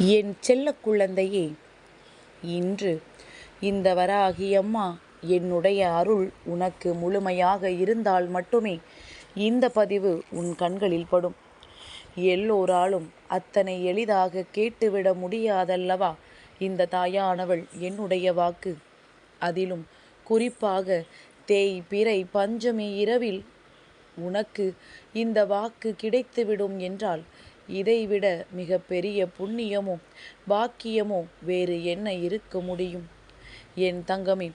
என் செல்ல குழந்தையே இன்று இந்த வராகி அம்மா என்னுடைய அருள் உனக்கு முழுமையாக இருந்தால் மட்டுமே இந்த பதிவு உன் கண்களில் படும். எல்லோராலும் அத்தனை எளிதாக கேட்டுவிட முடியாதல்லவா இந்த தாயானவள் என்னுடைய வாக்கு? அதிலும் குறிப்பாக தேய் பிறை பஞ்சமி இரவில் உனக்கு இந்த வாக்கு கிடைத்துவிடும் என்றால் இதைவிட மிக பெரிய புண்ணியமோ பாக்கியமோ வேறு என்ன இருக்க முடியும்? என் தங்கமே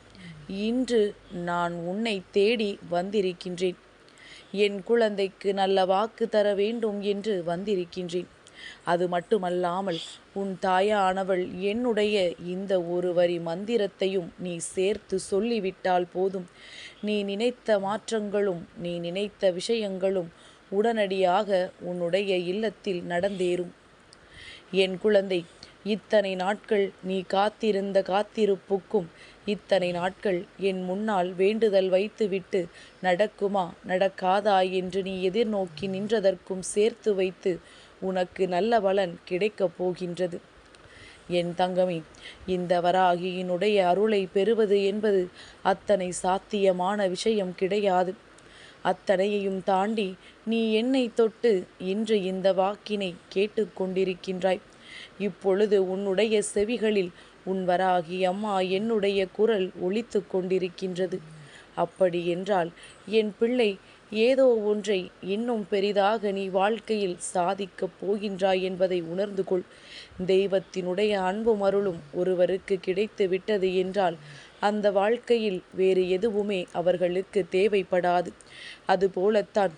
இன்று நான் உன்னை தேடி வந்திருக்கின்றேன். என் குழந்தைக்கு நல்ல வாக்கு தர வேண்டும் என்று வந்திருக்கின்றேன். அது மட்டுமல்லாமல் உன் தாயானவள் என்னுடைய இந்த ஒரு வரி மந்திரத்தையும் நீ சேர்த்து சொல்லிவிட்டால் போதும். நீ நினைத்த மாற்றங்களும் நீ நினைத்த விஷயங்களும் உடனடியாக உன்னுடைய இல்லத்தில் நடந்தேறும். என் குழந்தை இத்தனை நாட்கள் நீ காத்திருந்த காத்திருப்புக்கும் இத்தனை நாட்கள் என் முன்னால் வேண்டுதல் வைத்துவிட்டு நடக்குமா நடக்காதா என்று நீ எதிர்நோக்கி நின்றதற்கும் சேர்த்து வைத்து உனக்கு நல்ல பலன் கிடைக்கப் போகின்றது. என் தங்கமே இந்த வராகியினுடைய அருளை பெறுவது என்பது அத்தனை சாத்தியமான விஷயம் கிடையாது. அத்தனையையும் தாண்டி நீ என்னை தொட்டு இன்று இந்த வாக்கினை கேட்டுக்கொண்டிருக்கின்றாய். இப்பொழுது உன்னுடைய செவிகளில் உன் வராகி அம்மா என்னுடைய குரல் ஒழித்து கொண்டிருக்கின்றது. அப்படி என்றால் என் பிள்ளை ஏதோ ஒன்றை இன்னும் பெரிதாக நீ வாழ்க்கையில் சாதிக்கப் போகின்றாய் என்பதை உணர்ந்து கொள். தெய்வத்தினுடைய அன்பும் அருளும் ஒருவருக்கு கிடைத்து விட்டது என்றால் அந்த வாழ்க்கையில் வேறு எதுவுமே அவர்களுக்கு தேவைப்படாது. அதுபோலத்தான்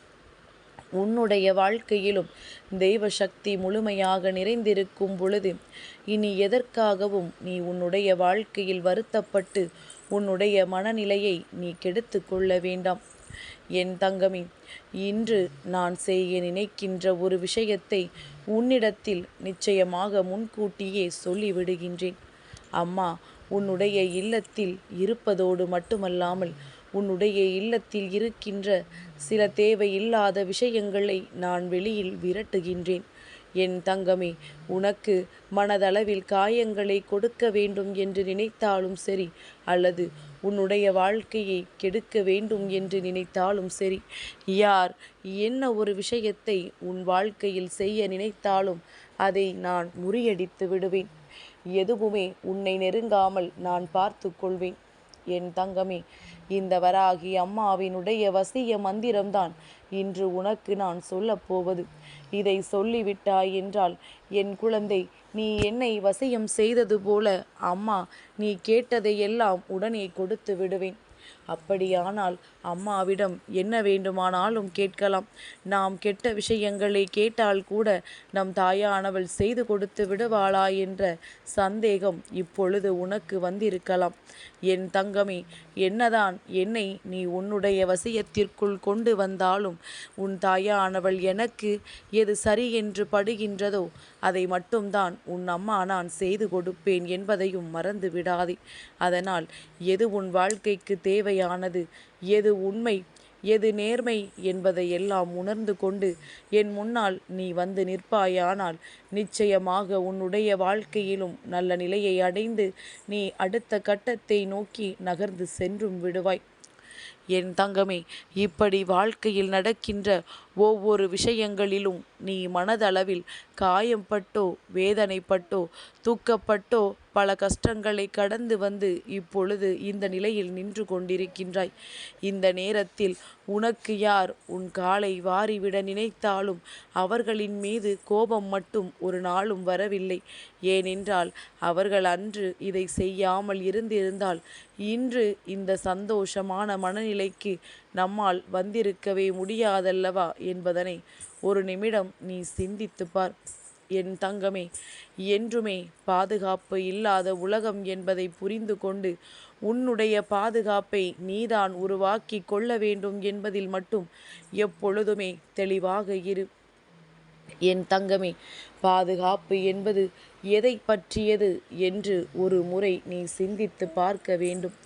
உன்னுடைய வாழ்க்கையிலும் தெய்வ சக்தி முழுமையாக நிறைந்திருக்கும் பொழுது இனி எதற்காகவும் நீ உன்னுடைய வாழ்க்கையில் வருத்தப்பட்டு உன்னுடைய மனநிலையை நீ கெடுத்து கொள்ள வேண்டாம். என் தங்கமே இன்று நான் செய்ய நினைக்கின்ற ஒரு விஷயத்தை உன்னிடத்தில் நிச்சயமாக முன்கூட்டியே சொல்லிவிடுகின்றேன். அம்மா உன்னுடைய இல்லத்தில் இருப்பதோடு மட்டுமல்லாமல் உன்னுடைய இல்லத்தில் இருக்கின்ற சில தேவையில்லாத விஷயங்களை நான் வெளியில் விரட்டுகின்றேன். என் தங்கமே உனக்கு மனதளவில் காயங்களை கொடுக்க வேண்டும் என்று நினைத்தாலும் சரி அல்லது உன்னுடைய வாழ்க்கையை கெடுக்க வேண்டும் என்று நினைத்தாலும் சரி யார் என்ன ஒரு விஷயத்தை உன் வாழ்க்கையில் செய்ய நினைத்தாலும் அதை நான் முறியடித்து விடுவேன். எதுவுமே உன்னை நெருங்காமல் நான் பார்த்து கொள்வேன். என் தங்கமே இந்த வராகி அம்மாவினுடைய வசிய மந்திரம்தான் இன்று உனக்கு நான் சொல்லப்போவது இதை சொல்லிவிட்டாய் என்றால் என் குழந்தை நீ என்னை வசியம் செய்தது போல அம்மா நீ கேட்டதையெல்லாம் உடனே கொடுத்து விடுவேன். அப்படியானால் அம்மாவிடம் என்ன வேண்டுமானாலும் கேட்கலாம். நாம் கெட்ட விஷயங்களை கேட்டால் கூட நம் தாயானவள் செய்து கொடுத்து விடுவாளா என்ற சந்தேகம் இப்பொழுது உனக்கு வந்திருக்கலாம். என் தங்கமே என்னதான் என்னை நீ உன்னுடைய வசியத்திற்குள் கொண்டு வந்தாலும் உன் தாயானவள் எனக்கு எது சரி என்று படுகின்றதோ அதை மட்டும்தான் உன் அம்மா நான் செய்து கொடுப்பேன் என்பதையும் மறந்து விடாதே. அதனால் எது உன் வாழ்க்கைக்கு தேவை உண்மையானது? எது உண்மை? எது நேர்மை என்பதை எல்லாம் உணர்ந்து கொண்டு என் முன்னால் நீ வந்து நிற்பாயானால் நிச்சயமாக உன்னுடைய வாழ்க்கையிலும் நல்ல நிலையை அடைந்து நீ அடுத்த கட்டத்தை நோக்கி நகர்ந்து சென்றும் விடுவாய். என் தங்கமே இப்படி வாழ்க்கையில் நடக்கின்ற ஒவ்வொரு விஷயங்களிலும் நீ மனதளவில் காயம்பட்டோ வேதனைப்பட்டோ தூக்கப்பட்டோ பல கஷ்டங்களை கடந்து வந்து இப்பொழுது இந்த நிலையில் நின்று கொண்டிருக்கின்றாய். இந்த நேரத்தில் உனக்கு யார் உன் காலை வாரிவிட நினைத்தாலும் அவர்களின் மீது கோபம் மட்டும் ஒரு நாளும் வரவில்லை. ஏனென்றால் அவர்கள் அன்று இதை செய்யாமல் இருந்திருந்தால் இன்று இந்த சந்தோஷமான மனநிலைக்கு நம்மால் வந்திருக்கவே முடியாதல்லவா என்பதனை ஒரு நிமிடம் நீ சிந்தித்து பார். என் தங்கமே என்றுமே பாதுகாப்பு இல்லாத உலகம் என்பதை புரிந்து கொண்டு உன்னுடைய பாதுகாப்பை நீதான் உருவாக்கி கொள்ள வேண்டும் என்பதில் மட்டும் எப்பொழுதுமே தெளிவாக இரு. என் தங்கமே பாதுகாப்பு என்பது எதை பற்றியது என்று ஒரு முறை நீ சிந்தித்து பார்க்க வேண்டும்.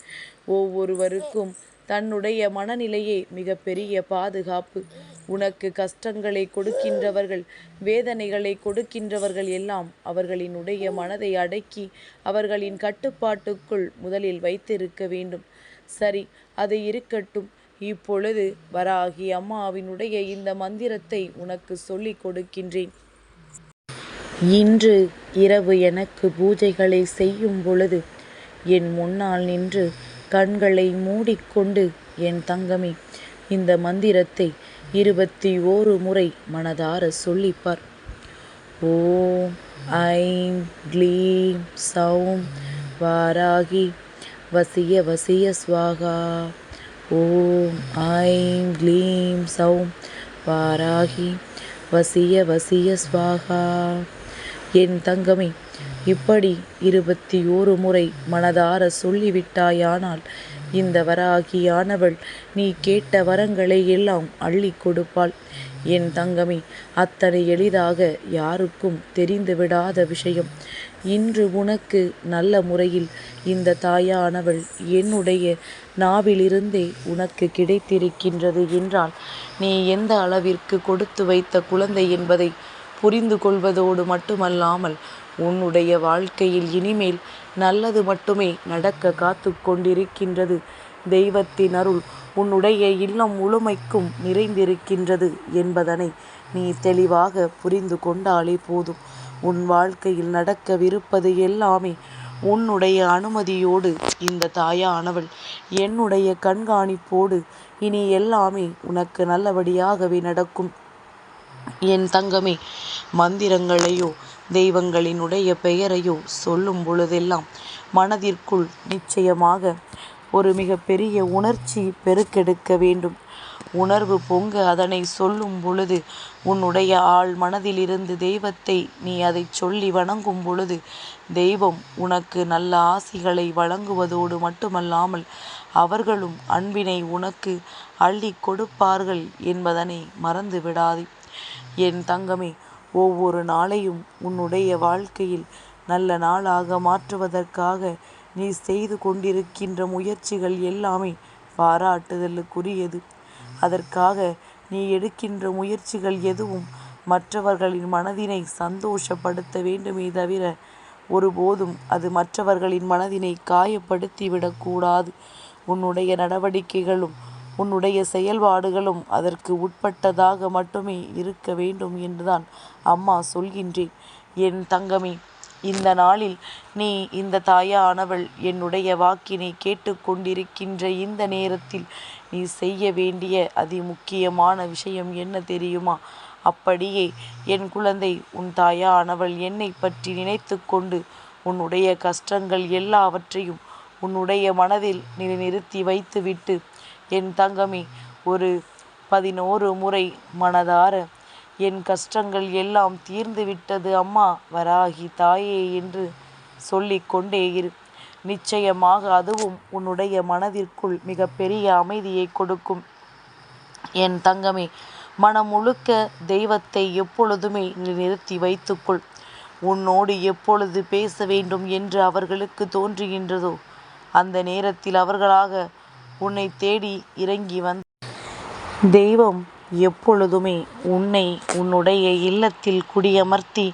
ஒவ்வொருவருக்கும் தன்னுடைய மனநிலையே மிகப்பெரிய பாதுகாப்பு. உனக்கு கஷ்டங்களை கொடுக்கின்றவர்கள் வேதனைகளை கொடுக்கின்றவர்கள் எல்லாம் அவர்களினுடைய மனதை அடக்கி அவர்களின் கட்டுப்பாட்டுக்குள் முதலில் வைத்திருக்க வேண்டும். சரி அது இருக்கட்டும். இப்பொழுது வராகி அம்மாவினுடைய இந்த மந்திரத்தை உனக்கு சொல்லிக் கொடுக்கின்றேன். இன்று இரவு எனக்கு பூஜைகளை செய்யும் பொழுது என் முன்னால் நின்று கண்களை மூடிக்கொண்டு என் தங்கமே இந்த மந்திரத்தை இருபத்தி ஓரு முறை மனதார சொல்லிப்பார். ஓம் ஐம் க்ளீம் சௌம் வாராகி வசிய வசிய ஸ்வாகா ஓம் ஐம் க்ளீம் சௌம் வாராகி வசிய வசிய ஸ்வாகா என் தங்கமே இப்படி இருபத்தி ஓரு முறை மனதார சொல்லிவிட்டாயானால் இந்த வராகியானவள் நீ கேட்ட வரங்களை எல்லாம் அள்ளி கொடுப்பாள். என் தங்கமே அத்தனை எளிதாக யாருக்கும் தெரிந்துவிடாத விஷயம். இன்று உனக்கு நல்ல முறையில் இந்த தாயானவள் என்னுடைய நாவிலிருந்தே உனக்கு கிடைத்திருக்கின்றது என்றால் நீ எந்த அளவிற்கு கொடுத்து வைத்த குழந்தை என்பதை புரிந்து கொள்வதோடு மட்டுமல்லாமல் உன்னுடைய வாழ்க்கையில் இனிமேல் நல்லது மட்டுமே நடக்க காத்து கொண்டிருக்கின்றது. தெய்வத்தின் அருள் உன்னுடைய இல்லம் முழுமைக்கும் நிறைந்திருக்கின்றது என்பதனை நீ தெளிவாக புரிந்து கொண்டாலே போதும். உன் வாழ்க்கையில் நடக்கவிருப்பது எல்லாமே உன்னுடைய அனுமதியோடு. இந்த தாயானவள் என்னுடைய கண்காணிப்போடு இனி எல்லாமே உனக்கு நல்லபடியாகவே நடக்கும். என் தங்கமே மந்திரங்களையோ தெய்வங்களினுடைய பெயரையோ சொல்லும் பொழுதெல்லாம் மனதிற்குள் நிச்சயமாக ஒரு மிகப்பெரிய உணர்ச்சி பெருக்கெடுக்க வேண்டும். உணர்வு பொங்க அதனை சொல்லும் பொழுது உன்னுடைய ஆள் மனதிலிருந்து தெய்வத்தை நீ அதை சொல்லி வணங்கும் பொழுது தெய்வம் உனக்கு நல்ல ஆசிகளை வழங்குவதோடு மட்டுமல்லாமல் அவர்களும் அன்பினை உனக்கு அள்ளி கொடுப்பார்கள் என்பதனை மறந்து விடாதே என் தங்கமே ஒவ்வொரு நாளையும் உன்னுடைய வாழ்க்கையில் நல்ல நாளாக மாற்றுவதற்காக நீ செய்து கொண்டிருக்கின்ற முயற்சிகள் எல்லாமே பாராட்டுதலுக்குரியது. அதற்காக நீ எடுக்கின்ற முயற்சிகள் எதுவும் மற்றவர்களின் மனதினை சந்தோஷப்படுத்த வேண்டுமே தவிர ஒருபோதும் அது மற்றவர்களின் மனதினை காயப்படுத்திவிடக்கூடாது. உன்னுடைய நடவடிக்கைகளும் உன்னுடைய செயல்பாடுகளும் அதற்கு உட்பட்டதாக மட்டுமே இருக்க வேண்டும் என்றுதான் அம்மா சொல்கின்றேன் என் தங்கமே இந்த நாளில் நீ இந்த தாயானவள் என்னுடைய வாக்கினை கேட்டுக்கொண்டிருக்கின்ற இந்த நேரத்தில் நீ செய்ய வேண்டிய அதி முக்கியமான விஷயம் என்ன தெரியுமா? அப்படியே என் குழந்தை உன் தாயானவள் என்னை பற்றி நினைத்து கொண்டு உன்னுடைய கஷ்டங்கள் எல்லாவற்றையும் உன்னுடைய மனதில் நிறுத்தி வைத்துவிட்டு என் தங்கமே ஒரு பதினோரு முறை மனதார என் கஷ்டங்கள் எல்லாம் தீர்ந்து விட்டது அம்மா வராகி தாயே என்று சொல்லிக்கொண்டே இரு. நிச்சயமாக அதுவும் உன்னுடைய மனதிற்குள் மிகப்பெரிய அமைதியை கொடுக்கும். என் தங்கமே மனம் முழுக்க தெய்வத்தை எப்பொழுதுமே நிறுத்தி வைத்துக்கொள். உன்னோடு எப்பொழுது பேச வேண்டும் என்று அவர்களுக்கு தோன்றுகின்றதோ அந்த நேரத்தில் அவர்களாக உன்னை தேடி இறங்கி வந்த தெய்வம் எப்பொழுதுமே உன்னை உன்னுடைய இல்லத்தில் குடியமர்த்தி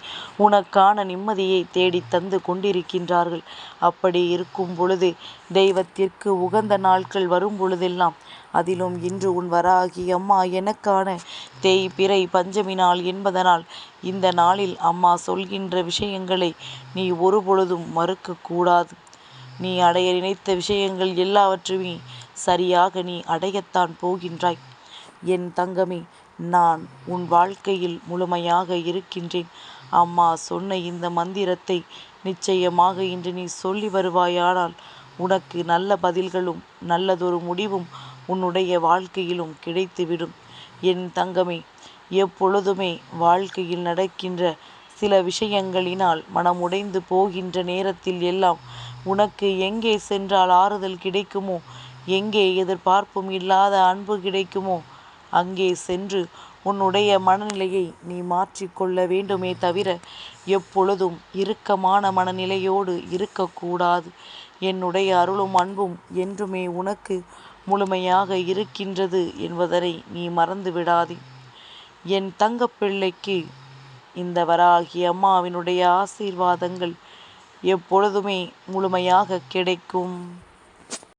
உனக்கான நிம்மதியை தேடி தந்து கொண்டிருக்கின்றார்கள். அப்படி இருக்கும் பொழுது தெய்வத்திற்கு உகந்த நாட்கள் வரும் பொழுதெல்லாம் அதிலும் இன்று உன் வராகி அம்மா எனக்கான தேய் பிறை பஞ்சமி நாள் என்பதனால் இந்த நாளில் அம்மா சொல்கின்ற விஷயங்களை நீ ஒரு பொழுதும் மறுக்கக்கூடாது. நீ அடைய நினைத்த விஷயங்கள் எல்லாவற்றையும் சரியாக நீ அடையத்தான் போகின்றாய். என் தங்கமே நான் உன் வாழ்க்கையில் முழுமையாக இருக்கின்றேன். அம்மா சொன்ன இந்த மந்திரத்தை நிச்சயமாக இன்று நீ சொல்லி வருவாயானால் உனக்கு நல்ல பதில்களும் நல்லதொரு முடிவும் உன்னுடைய வாழ்க்கையிலும் கிடைத்துவிடும். என் தங்கமே எப்பொழுதுமே வாழ்க்கையில் நடக்கின்ற சில விஷயங்களினால் மனமுடைந்து போகின்ற நேரத்தில் எல்லாம் உனக்கு எங்கே சென்றால் ஆறுதல் கிடைக்குமோ எங்கே எதிர்பார்ப்பும் இல்லாத அன்பு கிடைக்குமோ அங்கே சென்று உன்னுடைய மனநிலையை நீ மாற்றிக்கொள்ள வேண்டுமே தவிர எப்பொழுதும் இறுக்கமான மனநிலையோடு இருக்கக்கூடாது. என்னுடைய அருளும் அன்பும் என்றுமே உனக்கு முழுமையாக இருக்கின்றது என்பதனை நீ மறந்து விடாதே. என் தங்கப்பிள்ளைக்கு இந்த வராகி அம்மாவினுடைய ஆசீர்வாதங்கள் எப்பொழுதுமே முழுமையாக கிடைக்கும்.